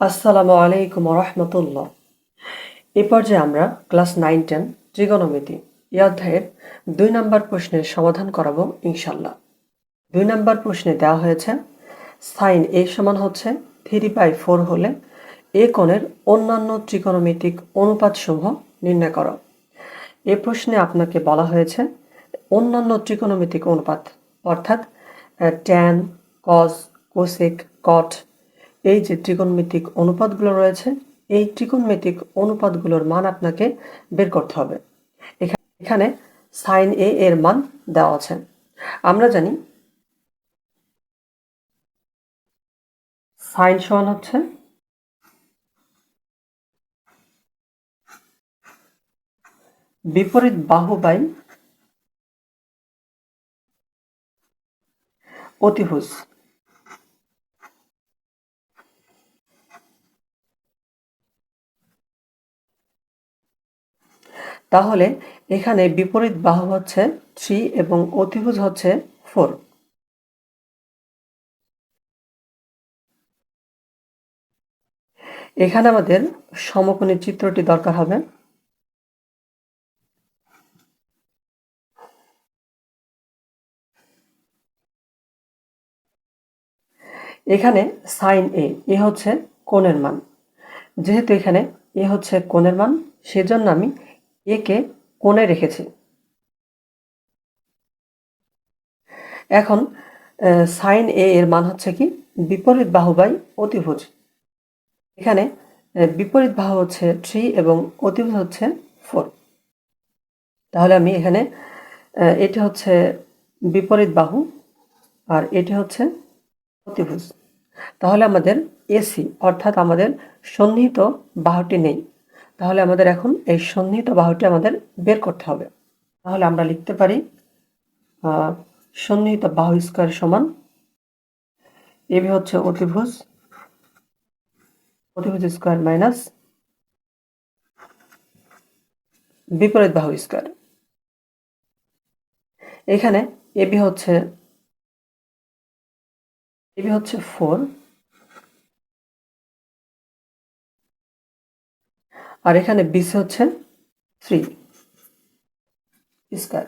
আসসালামু আলাইকুম রহমতুল্লাহ। এ পর্যায়ে আমরা ক্লাস নাইন, টেন, ত্রিগোণমিতি এই অধ্যায়ের দুই নম্বর প্রশ্নের সমাধান করাবো ইনশাল্লাহ দুই নম্বর প্রশ্নে দেওয়া হয়েছে, সাইন এ সমান হচ্ছে থ্রি বাই ফোর হলে এ কোণের অন্যান্য ত্রিকোণমিতিক অনুপাতসমূহ নির্ণয় করো। এ প্রশ্নে আপনাকে বলা হয়েছে অন্যান্য ত্রিকোণমিতিক অনুপাত, অর্থাৎ ট্যান কস কোসেক কট এই যে ত্রিকোণমিতিক অনুপাতগুলো রয়েছে, এই ত্রিকোণমিতিক অনুপাতগুলোর মান আপনাকে বের করতে হবে। এখানে সাইন এ এর মান দেওয়া আছে। আমরা জানি সাইন সমান হচ্ছে বিপরীত বাহু বাই অতিভুজ। তাহলে এখানে বিপরীত বাহু হচ্ছে থ্রি এবং অতিভুজ হচ্ছে ফোর এখানে আমাদের সমকোণী চিত্রটি দরকার হবে। এখানে সাইন এ এ হচ্ছে কোণের মান। যেহেতু এখানে এ হচ্ছে কোণের মান, সেজন্য আমি একে কোণে রেখেছি? এখন সাইন এ এর মান হচ্ছে কি? বিপরীত বাহু বাই অতিভুজ। এখানে বিপরীত বাহু হচ্ছে থ্রি এবং অতিভুজ হচ্ছে ফোর তাহলে আমি এখানে এটি হচ্ছে বিপরীত বাহু আর এটি হচ্ছে অতিভুজ। তাহলে আমাদের এসি অর্থাৎ আমাদের সন্নিহিত বাহুটি নেই। তাহলে আমাদের এখন এই সন্নিহিত বাহুটি আমাদের বের করতে হবে। তাহলে আমরা লিখতে পারি সন্নিহিত বাহু স্কোয়ার সমান এবি হচ্ছে অতিভুজ অতিভুজ স্কোয়ার মাইনাস বিপরীত বাহু স্কোয়ার। এখানে এবি হচ্ছে এবি হচ্ছে ফোর আর এখানে বিসি হচ্ছে থ্রি স্কোয়ার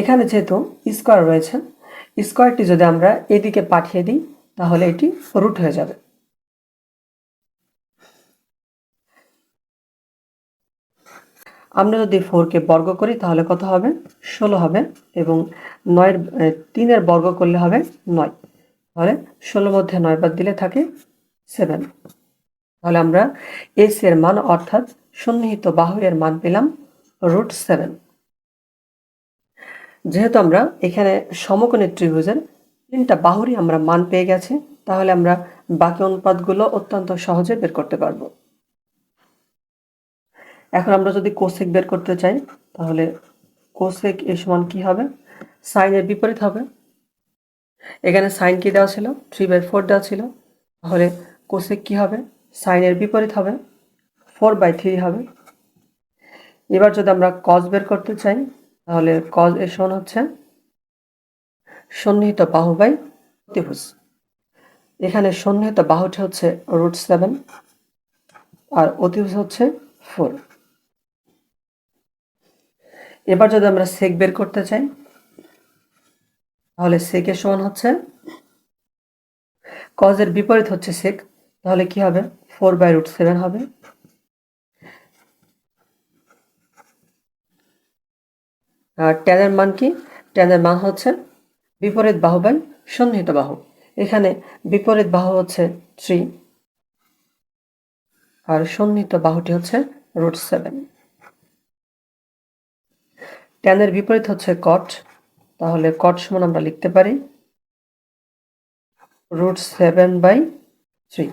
এখানে যেহেতু স্কোয়ার রয়েছে স্কোয়ারটি যদি আমরা এদিকে পাঠিয়ে দিই, তাহলে এটি রুট হয়ে যাবে। আমরা যদি ফোরকে বর্গ করি, তাহলে কত হবে? ষোলো হবে এবং নয়ের তিনের বর্গ করলে হবে নয়। তাহলে ষোলোর মধ্যে নয় বাদ দিলে থাকে সেভেন তাহলে আমরা এস এর মান অর্থাৎ সন্নিহিত বাহু এর মান পেলাম রুট সেভেন যেহেতু আমরা এখানে সমকোণী ত্রিভুজের তিনটা বাহুরই আমরা মান পেয়ে গেছি, তাহলে আমরা বাকি অনুপাতগুলো অত্যন্ত সহজে বের করতে পারব। এখন আমরা যদি কোসেক বের করতে চাই, তাহলে কোসেক এ সমান কি হবে? সাইনের বিপরীত হবে। এখানে সাইন কি দেওয়া ছিল? থ্রি বাই ফোর দেওয়া ছিল। তাহলে কোসেক কি হবে? সাইনের বিপরীত হবে ফোর বাই থ্রি হবে। এবার যদি আমরা কজ বের করতে চাই, তাহলে কজ এর সমান হচ্ছে সন্নিহিত বাহু বাই অতিভুজ এখানে সন্নিহিত বাহুটি হচ্ছে রুট সেভেন আর অতিভুজ হচ্ছে ফোর এবার যদি আমরা সেক বের করতে চাই, তাহলে সেকের সমান হচ্ছে কজের বিপরীত হচ্ছে সেক তাহলে কি হবে? ফোর বাই রুট সেভেন হবে। আর ট্যানের মান কি? ট্যানের মান হচ্ছে বিপরীত বাহু বাই সন্নিহিত বাহু। এখানে বিপরীত বাহু হচ্ছে থ্রি আর সন্নিহিত বাহুটি হচ্ছে রুট সেভেন ট্যানের বিপরীত হচ্ছে কট তাহলে কট সমান আমরা লিখতে পারি রুট সেভেন বাই থ্রি